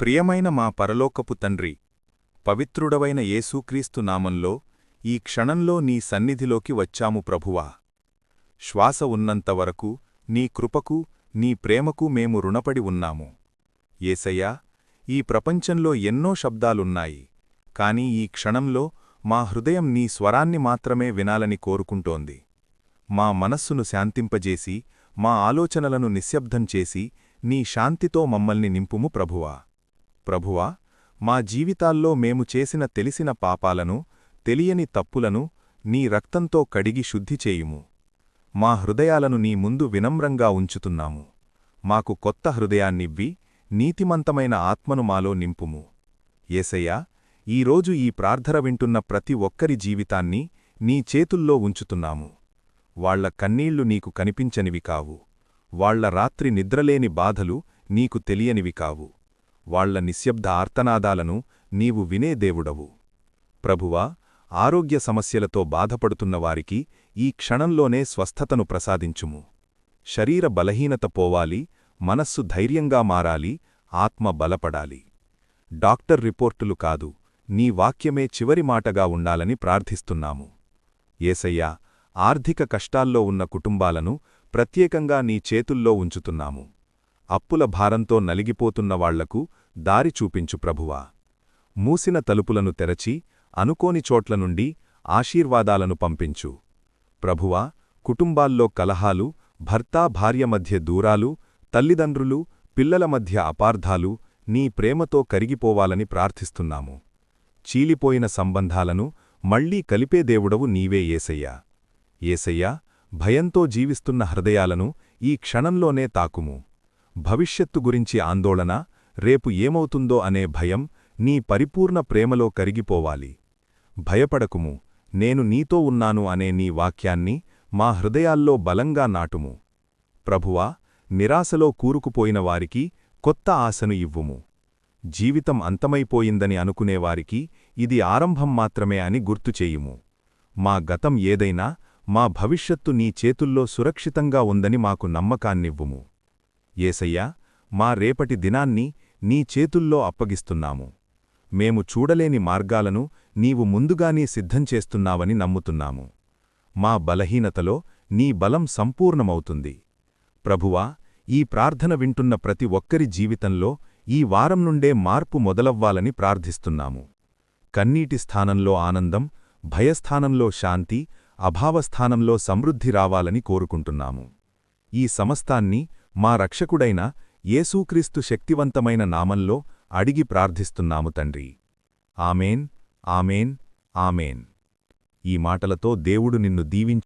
ప్రియమైన మా పరలోకపు తండ్రి పవిత్రుడవైన యేసూక్రీస్తు నామంలో ఈ క్షణంలో నీ సన్నిధిలోకి వచ్చాము ప్రభువా. శ్వాస ఉన్నంతవరకు నీ కృపకు నీ ప్రేమకు మేము రుణపడి ఉన్నాము. ఏసయ్యా ఈ ప్రపంచంలో ఎన్నో శబ్దాలున్నాయి కాని ఈ క్షణంలో మా హృదయం నీ స్వరాన్ని మాత్రమే వినాలని కోరుకుంటోంది. మా మనస్సును శాంతింపజేసి మా ఆలోచనలను నిశ్శబ్దం చేసి నీ శాంతితో మమ్మల్ని నింపుము ప్రభువా. ప్రభువా మా జీవితాల్లో మేము చేసిన తెలిసిన పాపాలను తెలియని తప్పులను నీ రక్తంతో కడిగి శుద్ధి చేయుము. మా హృదయాలను నీ ముందు వినమ్రంగా ఉంచుతున్నాము. మాకు కొత్త హృదయాన్నివ్వి నీతిమంతమైన ఆత్మను మాలో నింపుము. ఏసయ్యా ఈరోజు ఈ ప్రార్థన వింటున్న ప్రతి ఒక్కరి జీవితాన్ని నీ చేతుల్లో ఉంచుతున్నాము. వాళ్ళ కన్నీళ్ళు నీకు కనిపించనివి కావు. వాళ్ళ రాత్రి నిద్రలేని బాధలు నీకు తెలియనివి కావు. వాళ్ళ నిశ్శబ్ద ఆర్తనాదాలను నీవు వినే దేవుడవు. ప్రభువా ఆరోగ్య సమస్యలతో బాధపడుతున్నవారికి ఈ క్షణంలోనే స్వస్థతను ప్రసాదించుము. శరీర బలహీనత పోవాలి మనస్సు ధైర్యంగా మారాలి ఆత్మ బలపడాలి. డాక్టర్ రిపోర్టులు కాదు నీ వాక్యమే చివరి మాటగా ఉండాలని ప్రార్థిస్తున్నాము. ఏసయ్యా ఆర్థిక కష్టాల్లో ఉన్న కుటుంబాలను ప్రత్యేకంగా నీ చేతుల్లో ఉంచుతున్నాము. అప్పుల భారంతో నలిగిపోతున్న వాళ్ళకు దారి చూపించు ప్రభువా. మూసిన తలుపులను తెరచి అనుకోని చోట్ల నుండి ఆశీర్వాదాలను పంపించు. ప్రభువా కుటుంబాల్లో కలహాలు భర్తా భార్య మధ్య దూరాలు తల్లిదండ్రులు పిల్లల మధ్య అపార్థాలు నీ ప్రేమతో కరిగిపోవాలని ప్రార్థిస్తున్నాము. చీలిపోయిన సంబంధాలను మళ్ళీ కలిపే దేవుడవు నీవే ఏసయ్యా. ఏసయ్యా భయంతో జీవిస్తున్న హృదయాలను ఈ క్షణంలోనే తాకుము. భవిష్యత్తు గురించి ఆందోళన రేపు ఏమవుతుందో అనే భయం నీ పరిపూర్ణ ప్రేమలో కరిగిపోవాలి. భయపడకుము నేను నీతో ఉన్నాను అనే నీ వాక్యాన్ని మా హృదయాల్లో బలంగా నాటుము. ప్రభువా నిరాశలో కూరుకుపోయిన వారికి కొత్త ఆశను ఇవ్వుము. జీవితం అంతమైపోయిందని అనుకునేవారికి ఇది ఆరంభం మాత్రమే అని గుర్తుచేయుము మా గతం ఏదైనా మా భవిష్యత్తు నీ చేతుల్లో సురక్షితంగా ఉందని మాకు నమ్మకాన్నివ్వుము. ఏసయ్యా మా రేపటి దినాన్ని నీ చేతుల్లో అప్పగిస్తున్నాము. మేము చూడలేని మార్గాలను నీవు ముందుగానే సిద్ధంచేస్తున్నావని నమ్ముతున్నాము. మా బలహీనతలో నీ బలం సంపూర్ణమవుతుంది. ప్రభువా ఈ ప్రార్థన వింటున్న ప్రతి ఒక్కరి జీవితంలో ఈ వారం నుండే మార్పు మొదలవ్వాలని ప్రార్థిస్తున్నాము. కన్నీటి స్థానంలో ఆనందం భయస్థానంలో శాంతి అభావస్థానంలో సమృద్ధి రావాలని కోరుకుంటున్నాము. ఈ సమస్తాన్ని మా రక్షకుడైన యేసూక్రీస్తు శక్తివంతమైన నామంలో అడిగి ప్రార్థిస్తున్నాము తండ్రి. Amen amen amen. ఈ మాటలతో దేవుడు నిన్ను దీవించి